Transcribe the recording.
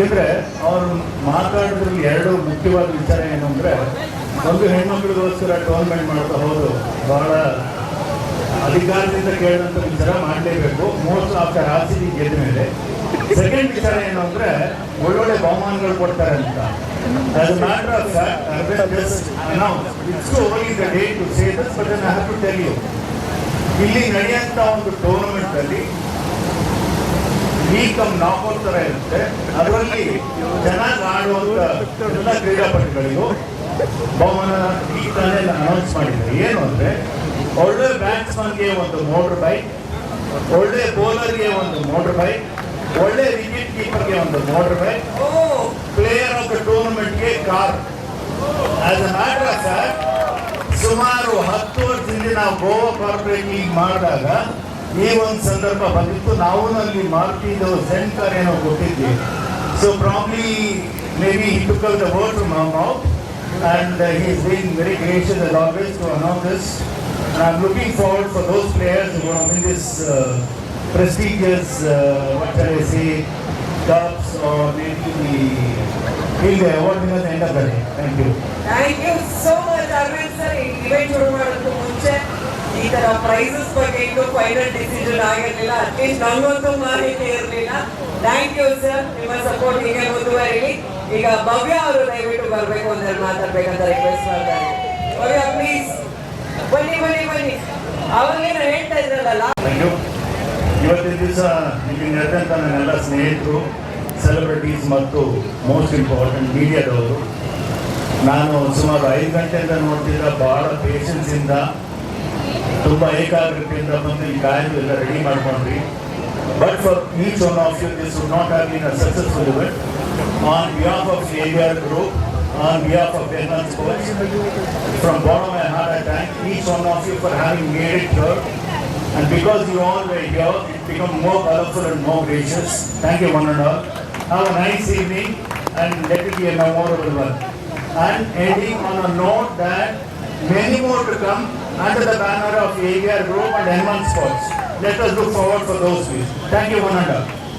ಏಕೆಂದ್ರೆ ಅವರು ಮಾತಾಡೋದ್ರಲ್ಲಿ ಎರಡು ಮುಖ್ಯವಾದ ವಿಚಾರ ಏನು ಅಂದ್ರೆ, ಒಂದು ಹೆಣ್ಮಕ್ಳಿಗೋಸ್ಕರ ಟೋರ್ನಮೆಂಟ್ ಮಾಡ್ತಾ ಹೌದು ಬಹಳ ಅಧಿಕಾರದಿಂದ ಕೇಳಿದಂತ ವಿಚಾರ ಮಾಡಲೇಬೇಕು. ಮೋಸ್ಟ್ ಆಫ್ ದ ಬಿ ಗೆದ್ದ ಮೇಲೆ. ಸೆಕೆಂಡ್ ವಿಚಾರ ಏನು ಅಂದ್ರೆ, ಒಳ್ಳೊಳ್ಳೆ ಬಹುಮಾನಗಳು ಕೊಡ್ತಾರೆ ಅಂತ. ಅದು matter of fact it's only the day to say this but I have to tell you ಇಲ್ಲಿ ನಡೆಯಂತ ಒಂದು ಟೂರ್ನಮೆಂಟ್ ಕಮ್ ನಾಕೌಟ್ ತರ ಇರುತ್ತೆ. ಅದರಲ್ಲಿ ಚೆನ್ನಾಗಿ ಆಡುವಂತ ಎಲ್ಲ ಕ್ರೀಡಾಪಟುಗಳಿಗೂ ಬಹುಮಾನ ಈ ತಾನೇ ಅನೌನ್ಸ್ ಮಾಡಿದ್ದಾರೆ. ಏನು ಅಂದ್ರೆ, ಒಳ್ಳೆ ಬ್ಯಾಟ್ಸ್ಮನ್ಗೆ ಒಂದು ಮೋಟರ್ ಬೈಕ್ ಒಳ್ಳೆ ಬೌಲರ್ಗೆ ಒಂದು ಮೋಟರ್ ಬೈಕ್ ಒಳ್ಳೆ ವಿಕೆಟ್ ಕೀಪರ್ಗೆ ಒಂದು motor bike player of the ಟೂರ್ನಮೆಂಟ್ಗೆ car as a matter of ಸುಮಾರು ಹತ್ತು ವರ್ಷದಿಂದ ನಾವು ಗೋವಾ ಕಾರ್ಪೊರೇಟ್ ಮಾಡಿದಾಗ ಈ ಒಂದು ಸಂದರ್ಭ ಬಂದಿತ್ತು ನಾವು ಅಲ್ಲಿ ಮಾರ್ಟಿದು ಸೆಂಟರ್ ಏನೋ ಕೊಟ್ಟಿದ್ವಿ so probably may be he took the word from mom uh, he is being very gracious as always to I this. And I'm looking forward for those players who are in this uh, prestigious, uh, what shall I say, cups or the, will the award winners end of the. Thank you. You so much Arvind sir ಈ ತರ prices ಬಗ್ಗೆ ಇನ್ನು final decision ಆಗಿರಲಿಲ್ಲ. At least ನಮಗಂತೂ ಮಾಹಿತಿ ಇರಲಿಲ್ಲ. Thank you sir ನಿಮ್ಮ support ಹೀಗೆ ಮುಂದುವರಿಲಿ. ಈಗ ಭವ್ಯ ಅವರು ದಯವಿಟ್ಟು ಬರಬೇಕು ಅಂದ್ರೆ ಮಾತಾಡ್ಬೇಕಂತ ರಿಕ್ವೆಸ್ಟ್ ಮಾಡ್ತಾರೆ ಭವ್ಯ ಪ್ಲೀಸ್ ಬನ್ನಿ ಬನ್ನಿ ಬನ್ನಿ. ಅವಾಗೇನು ಹೇಳ್ತಾ ಇದ್ರಲ್ಲ. ಇವತ್ತಿನ ದಿವಸ ಇಲ್ಲಿ ನಡೆದಂಥ ನನ್ನೆಲ್ಲ ಸ್ನೇಹಿತರು ಸೆಲೆಬ್ರಿಟೀಸ್ ಮತ್ತು ಮೋಸ್ಟ್ ಇಂಪಾರ್ಟೆಂಟ್ ಮೀಡಿಯಾದವರು ನಾನು ಸುಮಾರು ಐದು ಗಂಟೆಯಿಂದ ನೋಡ್ತಿದ್ದ ಭಾಳ ಪೇಷನ್ಸಿಂದ ತುಂಬ ಏಕಾಗ್ರತೆಯಿಂದ ಬಂದು ಈ ಕಾಯ್ದು ಎಲ್ಲ ರೆಡಿ ಮಾಡ್ಕೊಂಡ್ರಿ but for each one of you this would not have been a successful event on behalf of a group on behalf of Bengal Sports from bottom of my heart I thank each one of you for having made it here. And because you all were here, it become more colorful and more gracious. Thank you one and all. Have a nice evening and let it be a memorable one. And ending on a note that many more to come under the banner of AVR Group and N1 Sports. Let us look forward for those please. Thank you one.